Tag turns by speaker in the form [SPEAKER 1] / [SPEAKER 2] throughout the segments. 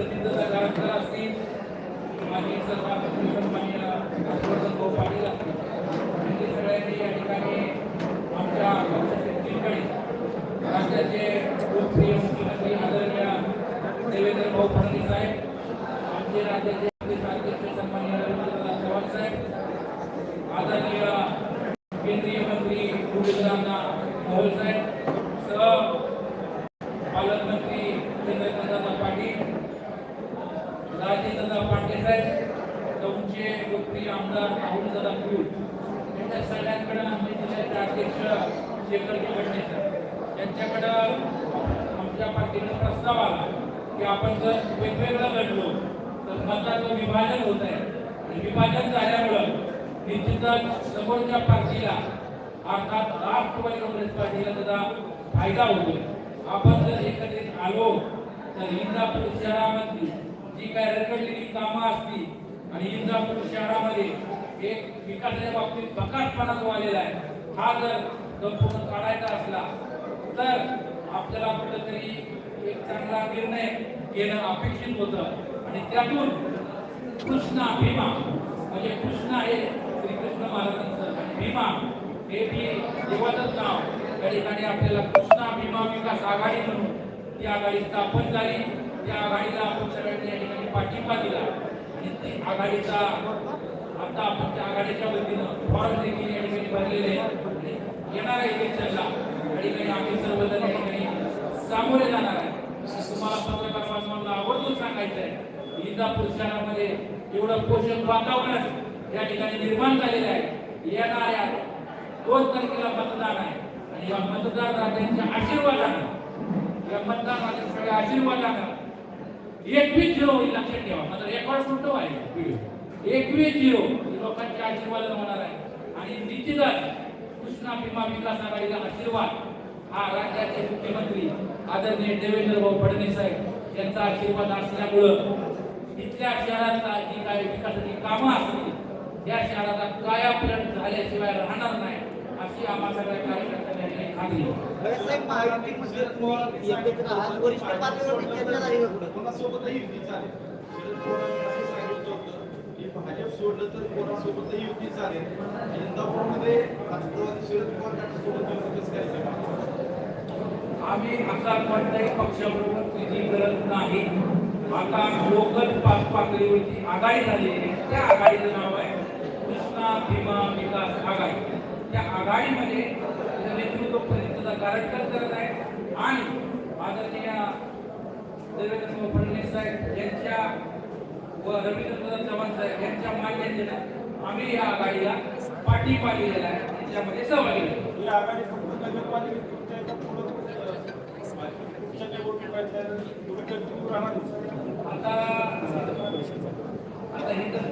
[SPEAKER 1] प्रतिनिधी असतील माजी सन्माननीय सन्माननीय हर्षवर्धन भाऊ पाटील असतील म्हणजे यांनी सगळ्यांनी या ठिकाणी आमच्या पक्षश्रेष्ठींकडे राज्याचे लोकप्रिय मुख्यमंत्री आदरणीय देवेंद्र भाऊ फडणवीस साहेब आमचे राज्याचे प्रदेश अध्यक्ष सन्माननीय रवींद्रनाथ चव्हाण साहेब आदरणीय केंद्रीय मंत्री गोविंदरावना मोहोळ साहेब सह पालकमंत्री चंद्रकांतदादा पाटील राजेशदादा पाटील साहेब दौंडचे लोकप्रिय आमदार राहुलदादा कुल यांच्या सगळ्यांकडं आम्ही जिल्ह्याचे अध्यक्ष शेखरजी फडणवीस यांच्याकडं आमच्या पार्टीनं प्रस्ताव आला की आपण जर वेगवेगळं लढलो तर मताचं विभाजन होत आहे. आणि विभाजन झाल्यामुळं निश्चितच समोरच्या पार्टीला अर्थात राष्ट्रवादी काँग्रेस पार्टीला त्याचा फायदा होतो आपण जर एकत्रित आलो तर इंदापूर शहरामधली जी काय रखडलेली कामं असतील आणि इंदापूर शहरामध्ये एक विकासाच्या बाबतीत बकासपणा जो आलेला आहे हा जर संपूर्ण काढायचा असला तर आपल्याला कुठंतरी एक चांगला निर्णय घेणं अपेक्षित होतं. आणि त्यातून कृष्णा भीमा म्हणजे कृष्णा हे श्रीकृष्ण महाराजांचं आणि भीमा हे बी देवाचंच नाव. त्या ठिकाणी आपल्याला कृष्णा भीमा विकास आघाडी म्हणून ती आघाडी स्थापन झाली. त्या आघाडीला आपण सगळ्यांनी या ठिकाणी पाठिंबा दिला. आघाडीचा आता आपण त्या आघाडीच्या वतीनं फॉर्म देखील या ठिकाणी भरलेले आहेत. आणि येणाऱ्या इलेक्शनला या ठिकाणी आम्ही सर्वजण या ठिकाणी सामोरे जाणार आहे. तुम्हाला पत्रकार बांधवांना आवर्जून सांगायचं आहे इंदापूर शहरामध्ये एवढं पोषक वातावरण या ठिकाणी निर्माण झालेलं आहे. येणाऱ्या दोन तारखेला मतदान आहे. आणि या मतदार राजांच्या आशीर्वादानं या मतदार राजांच्या सगळ्या आशीर्वादानं एकवीस झिरो होईल लक्षात ठेवा. माझा रेकॉर्ड फोटो आहे व्हिडिओ एकवीस झिरो लोकांच्या आशीर्वाद होणार आहे. आणि निश्चितच कृष्णा भीमा विकास आघाडीला आशीर्वाद हा राज्याचे मुख्यमंत्री आदरणीय देवेंद्र भाऊ फडणवीस साहेब यांचा आशीर्वाद असल्यामुळं इथल्या शहराचा जी काही विकासाची कामं असतील त्या शहराचा कायापलट झाल्याशिवाय राहणार नाही अशी आम्हा सगळ्या कार्यकर्त्यांनी या ठिकाणी खात्री
[SPEAKER 2] कोणासोबतही युती चालेल. शरद पवारांनी असं सांगितलं होतं की भाजप सोडलं तर कोणासोबतही युती चालेल. इंदापूरमध्ये राष्ट्रवादी शरद पवार गटासोबत युती कसं करायचं
[SPEAKER 1] आम्ही असा कोणत्याही पक्षाबरोबर तुझी गरज नाही. आता लोकल पाच पातळीवरची आघाडी झालेली त्या आघाडीचं नाव आहे कृष्णा भीमा विकास आघाडी. त्या आघाडीमध्ये नेतृत्व प्रतिष्ठा कार्यक्रम करत आहे आणि आदरणीय देवेंद्र फडणवीस साहेब यांच्या व रवींद्रनाथ चव्हाण साहेब यांच्या मान्यतेनं आम्ही या आघाडीला पाठिंबा दिलेला आहे. त्याच्यामध्ये सहभागी.
[SPEAKER 2] ही.
[SPEAKER 1] आता आता हे तर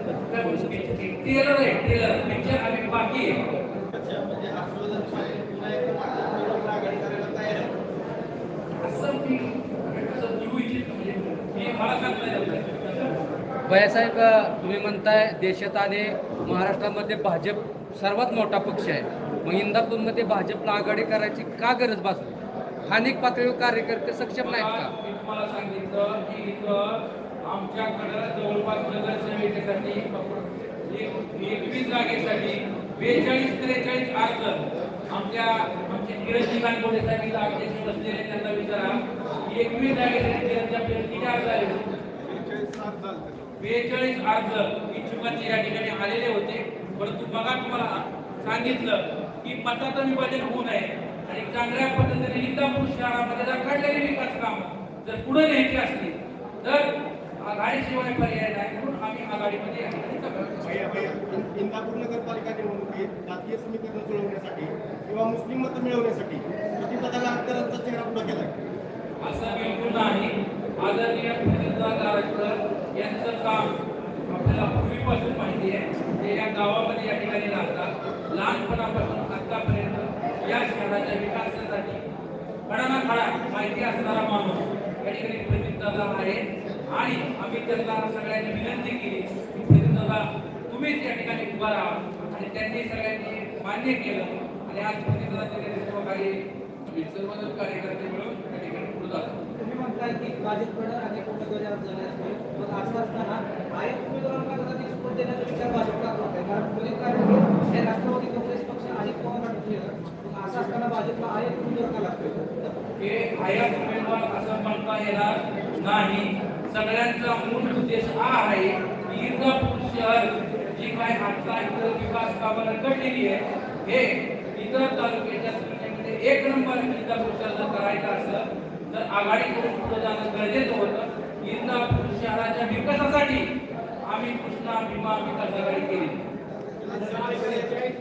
[SPEAKER 1] टेलर आहे टेलर आम्ही बाकी आहे.
[SPEAKER 2] अच्छा,
[SPEAKER 3] भैयासाहेब तुम्ही म्हणताय देशात आणि महाराष्ट्रामध्ये भाजप सर्वात मोठा पक्ष आहे. मग इंदापूरमध्ये भाजपला आघाडी करायची का गरज भासली? स्थानिक पातळीवर कार्यकर्ते सक्षम नाहीत का?
[SPEAKER 1] मी तुम्हाला सांगितलं की आमच्याकडं जवळपास नगरसेविकेसाठी एकवीस जागेसाठी बेचाळीस त्रेचाळीस अर्ज आमच्या आमच्या किरणजी साहेब बसलेले त्यांना विचारा एकवीस जागेसाठी किती अर्ज आले
[SPEAKER 2] बेचाळीस
[SPEAKER 1] अर्ज इच्छुकांचे या ठिकाणी आलेले होते. परंतु बघा तुम्हाला सांगितलं की मताचं विभाजन होऊ नये. आणि चांगल्या पद्धतीने इंदापूर शहरामध्ये रखडलेली विकास काम जर पुढे न्यायची असली तर आघाडीशिवाय पर्याय नाही म्हणून आम्ही आघाडीमध्ये
[SPEAKER 2] इंदापूर नगरपालिका निवडणुकीत जातीय समीकरण जुळवण्यासाठी किंवा मुस्लिम मतं मिळवण्यासाठी प्रतिपदाला अंतरांचा चेहरा पुढे केलाय.
[SPEAKER 1] असं बिलकुल नाही आदरणीय प्रतिनिधी गारटकर यांचं काम आपल्याला पूर्वीपासून माहिती आहे. ते या गावामध्ये या ठिकाणी राहतात. लहानपणापासून आतापर्यंत या शहराच्या विकासासाठी खडाना खडा माहिती असणारा माणूस या ठिकाणी प्रतिनिधी आहे. आणि आम्ही त्यांना सगळ्यांनी विनंती केली की प्रतिनिधी तुम्हीच या ठिकाणी उभा राहा. आणि त्यांनी सगळ्यांनी मान्य केलं. आणि आज प्रतिनिधीच्या कार्यकर्ते मिळून ठिकाणी पुढे जातो
[SPEAKER 4] म्हणताय की भाजपकडे अनेक उमेदवारी अर्ज झाले मग असं असताना अनेक उमेदवारांना कदाचित support देण्याचा विचार भाजपला करत आहे? कारण पुढील कारण हे राष्ट्रवादी काँग्रेस पक्ष अनेक पवार असं असताना भाजपला अनेक उमेदवार का लागतो
[SPEAKER 1] हे आयात उमेदवार असं म्हणता येणार नाही. सगळ्यांचा मूळ उद्देश हा आहे की इंदापूर शहर जी काय आता इथं विकास कामं रखडलेली आहे हे इतर तालुक्याच्या एक नंबर इंदापूर शहर जर करायचं असलं तर आघाडी करून पुढे जाणं गरजेचं होतं. इंदापूर शहराच्या विकासासाठी आम्ही कृष्णा भीमा विकास आघाडी केली.
[SPEAKER 4] छत्रपतीच्या अशी आहे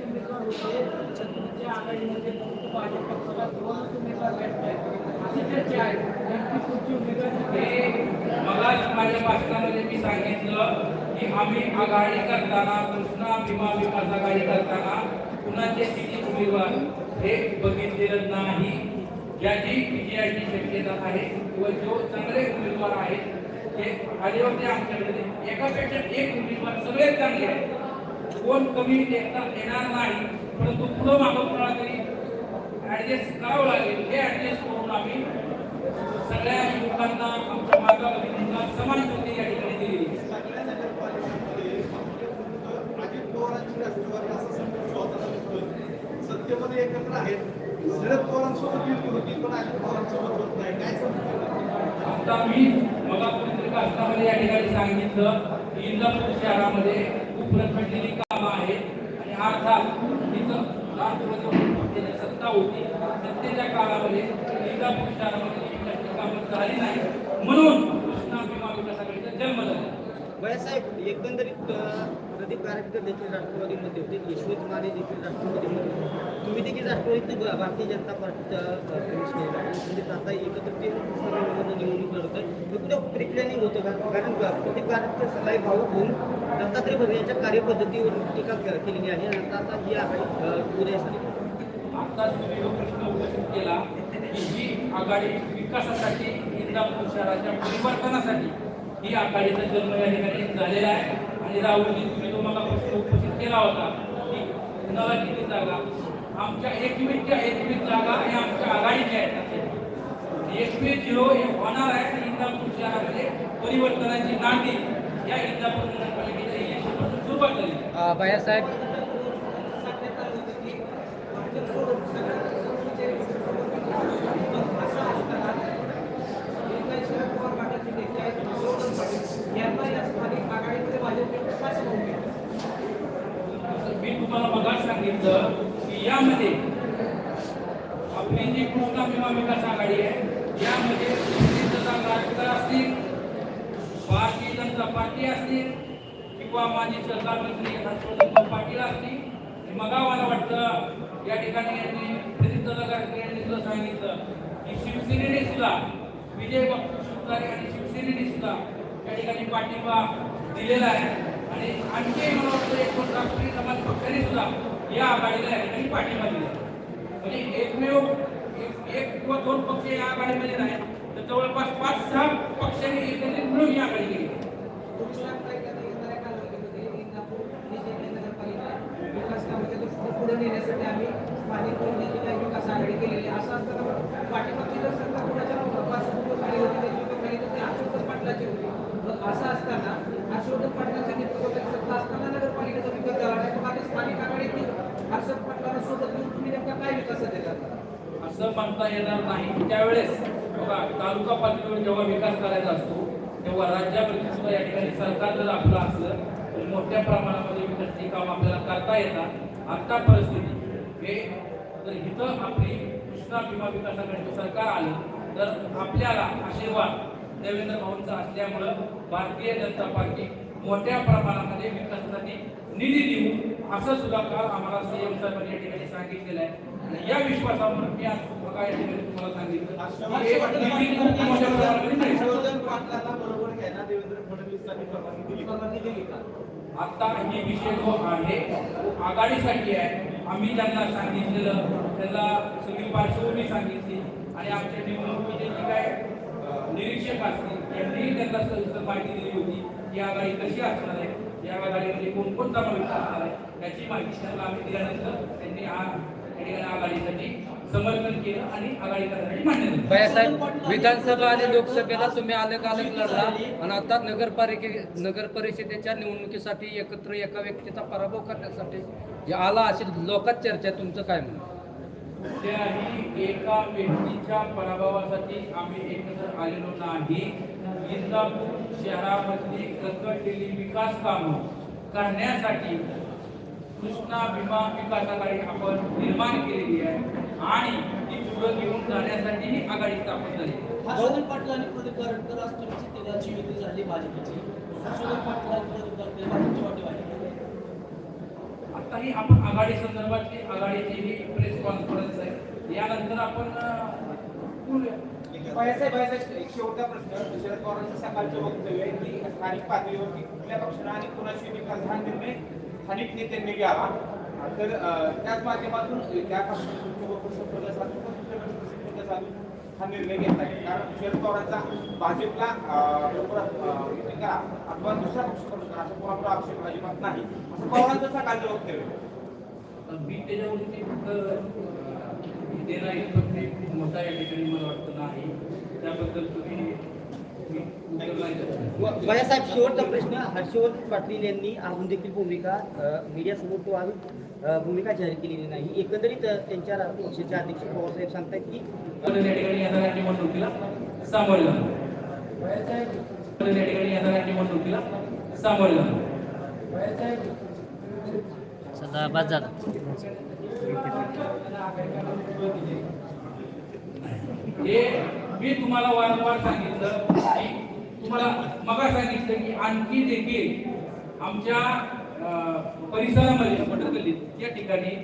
[SPEAKER 1] माझ्या भाषणामध्ये मी सांगितलं की आम्ही आघाडी करताना कृष्णा भीमा विकास आघाडी करताना कुणाचे किती उमेदवार हे बघितलेलं नाही. ज्याची विजयाची शक्यता आहे. किंवा जो चांगले उमेदवार आहेत ते आले होते आमच्याकडे एकापेक्षा एक उमेदवार सगळेच चांगले आहेत. कोण कमी देखता येणार नाही परंतु पुढं मागं कोणाला तरी ऍडजस्ट करावं लागेल. हे ऍडजस्ट करून आम्ही सगळ्या युवकांना आमच्या माता समान संधी या ठिकाणी दिली
[SPEAKER 2] सगळ्या नगरपालिकेमध्ये अजित पवारांची राष्ट्रवादी असा संघर्ष होताना दिसतोय सत्तेमध्ये एकत्र आहेत. शरद पवारांसोबत युती होती पण अजित पवारांसोबत होत नाही. काय समजतं?
[SPEAKER 1] आता मी मला पत्रिका असताना या ठिकाणी सांगितलं की इंदापूर शहरामध्ये खूप रखडलेली कामं आहेत. आणि अर्थात तिथं सत्ता होती. सत्तेच्या काळामध्ये इंदापूर शहरामध्ये कामं झाली नाही म्हणून कृष्णा भीमा विकास आघाडीचा जन्म झाला.
[SPEAKER 5] भैयासाहेब एकंदरीत प्रदीप गारटकर देखील राष्ट्रवादीमध्ये होते. यशवंत माने देखील राष्ट्रवादीमध्ये होते भारतीय जनता पार्टीच्या म्हणजे आता एकत्रित निवडणूक होतं का कारण ब- भाऊ होऊन दत्तात्रय भरणे कार्यपद्धतीवर टीका केलेली आहे. आणि आता आता आघाडी अ,
[SPEAKER 1] आत्ताच तुम्ही प्रश्न उपस्थित केला की ही आघाडी विकासासाठी इंदापूर शहराच्या परिवर्तनासाठी ही आघाडीचा जन्म या ठिकाणी झालेला आहे. आणि राहुलजी तुम्ही जो मला प्रश्न उपस्थित केला होता की कुणाला किती जागा आमच्या एकवीसच्या एकवीस जागा हे आमच्या आघाडीच्या आहेत एकवीस झिरो हे होणार आहे आणि इंदापूर शहरामध्ये परिवर्तनाची नांदी या इंदापूर नगरपालिकेच्या सुरुवात झाली.
[SPEAKER 3] भैयासाहेब
[SPEAKER 4] सांगण्यात आलं होतं की भाजप सोडून सगळ्या पक्षांमध्ये मग असं असताना जे काही शरद पवार गटाचे नेते आहेत विष्णुवर्धन पाटील यांना या स्थानिक आघाडीमध्ये भाजपकडे का समावून घेतलं
[SPEAKER 1] तर मी तुम्हाला मगाच सांगितलं की यामध्ये आपली जी कृष्णा भीमा विकास आघाडी आहे यामध्ये जनता कार्यकर्ता असतील भारतीय जनता पार्टी असतील किंवा माजी सरकार मंत्री हर्षवर्धन पाटील असतील मगा मला वाटतं या ठिकाणी यांनी प्रदीपदादा गाडगे यांनी सुद्धा सांगितलं की शिवसेनेने सुद्धा विजय बापू शिवतारे आणि शिवसेनेने सुद्धा या ठिकाणी पाठिंबा दिलेला आहे. आणि आणखी मला वाटतं एक दोन राष्ट्रीय समाज पक्षाने सुद्धा या आघाडीला या ठिकाणी पाठिंबा दिला. म्हणजे एकमेव एक एक किंवा दोन पक्ष या आघाडीमध्ये नाही तर जवळपास पाच सहा पक्षांनी एकत्रित मिळून ही आघाडी केली.
[SPEAKER 4] ही जी काही नगरपालिका आहे विकास कामाच्या पुढे नेण्यासाठी आम्ही स्थानिक जी काही विकास आघाडी केलेली असं असताना पाठीमागची जर कोणाच्या होती हर्षवर्धन पाटलाची होती. असं असताना हर्षवर्धन पाटलाच्या सत्ता असताना नगरपालिकेचा विकास झाला नाही स्थानिक आघाडीतील पाटलांना सोबत घेऊन तुम्ही नेमका काय विकास देतात
[SPEAKER 1] असं म्हणता येणार नाही. त्यावेळेस बघा तालुका पातळीवर जेव्हा विकास करायचा असतो तेव्हा राज्यावरती सुद्धा या ठिकाणी सरकार जर आपलं असलं तर मोठ्या प्रमाणामध्ये विकासाची काम आपल्याला करता येतात. आता परिस्थिती हे जर इथं आपली कृष्णा भीमा विकास आघाडीचं सरकार आलं तर आपल्याला आशीर्वाद देवेंद्र भाऊंचा असल्यामुळं भारतीय जनता पार्टी मोठ्या प्रमाणामध्ये विकासासाठी निधी देऊ असं सुद्धा काल आम्हाला सीएम साहेबांनी या ठिकाणी सांगितलेलं आहे. आणि या विश्वासावर मी आज बघा या ठिकाणी तुम्हाला सांगितलं
[SPEAKER 2] बरोबर घ्यायला देवेंद्र फडणवीसांनी
[SPEAKER 1] आता हे विषय जो आहे तो आघाडीसाठी आहे. आम्ही त्यांना सांगितलेलं त्यांना सगळी पार्श्वभूमी सांगितली. आणि आमच्या निवडणुकीचे जे काय निरीक्षक असतील यांनीही त्यांना सविस्तर माहिती दिली होती. की आघाडी कशी असणार आहे? या आघाडीमध्ये कोण कोण असणार आहे? याची माहिती त्यांना आम्ही दिल्यानंतर त्यांनी हा या ठिकाणी आघाडीसाठी समर्थन केलं आणि आघाडी करण्यासाठी मान्य दिली
[SPEAKER 3] भैयासाहेब विधानसभा आणि लोकसभेला तुम्ही अलग अलग लढला? आणि आता नगरपालिके नगर परिषदेच्या निवडणुकीसाठी एकत्र एका व्यक्तीचा पराभव करण्यासाठी आला अशी लोकात चर्चा. तुमचं काय म्हणणं?
[SPEAKER 1] कुठल्याही एका व्यक्तीच्या पराभवासाठी आम्ही एकत्र आलेलो नाही. इंदापूर शहरामधली रखडलेली विकास कामं करण्यासाठी कृष्णा भीमा विकास आघाडी आपण निर्माण केलेली आहे आणि ती पुढे घेऊन जाण्यासाठी ही आघाडी स्थापन झाली.
[SPEAKER 6] हर्षवर्धन पाटील आणि प्रदीप गारटकर आज तुमची तिघांची युती झाली भाजपची. हर्षवर्धन पाटील आणि प्रदीप गारटकर भाजपची वाटी आहे
[SPEAKER 1] आता ही आपण आघाडी संदर्भातली आघाडीची ही प्रेस कॉन्फरन्स आहे. यानंतर आपण
[SPEAKER 7] बाळासाहेब बाळासाहेब एक शेवटचा प्रश्न. शरद पवारांचं सकाळचं वक्तव्य आहे की स्थानिक पातळीवरती कुठल्या पक्षानं आणि कुणाशी विकास हा निर्णय स्थानिक नेत्यांनी घ्यावा? तर त्याच माध्यमातून हा निर्णय घेतला कारण शरद पवारांचा भाजपला अं, करा. अथवा दुसरा पक्ष करून करा असं कोणाकडे आक्षेप अजिबात नाही. असं पवारांचं सकाळचं वक्तव्य
[SPEAKER 1] मी त्याच्यावरती फक्त देणार इतपत एक मोठा या ठिकाणी मला वाटत नाही त्याबद्दल तुम्ही मी उत्तर नाही
[SPEAKER 5] व- बाळासाहेब शेवटचा प्रश्न हर्षवर्धन पाटील यांनी अजून देखील भूमिका मीडियासमोर तो अजून भूमिका जाहीर केलेली नाही. एकंदरीत त्यांच्या पक्षाचे अध्यक्ष पवारसाहेब सांगतात की
[SPEAKER 1] पण त्या ठिकाणी येणाऱ्या निवडणुकीला सामोरे जाणार पण त्या ठिकाणी येणाऱ्या निवडणुकीला सामोरे जाणार
[SPEAKER 8] सदा बाद झाला.
[SPEAKER 1] हे मी तुम्हाला वारंवार सांगितलं की तुम्हाला मगा सांगितलं की आणखी देखील आमच्या परिसरामध्ये पटकल्लीत या ठिकाणी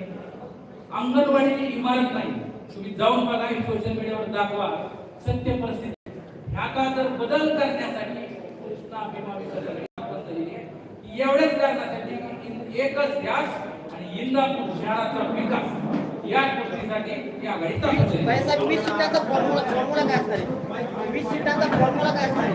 [SPEAKER 1] अंगणवाडीची इमारत नाही. तुम्ही जाऊन बघा सोशल मीडियावर दाखवा. सत्य परिस्थिती. ह्याचा जर बदल करण्यासाठी कृष्णा भीमा विकास एवढ्याच कारणासाठी एकच ध्यास आणि इंदापूर शहराचा विकास. या गोष्टीसाठी ती आघाडी
[SPEAKER 5] चालू वीस सीटाचा फॉर्म्युला फॉर्म्युला काय असणार फॉर्म्युला काय असणार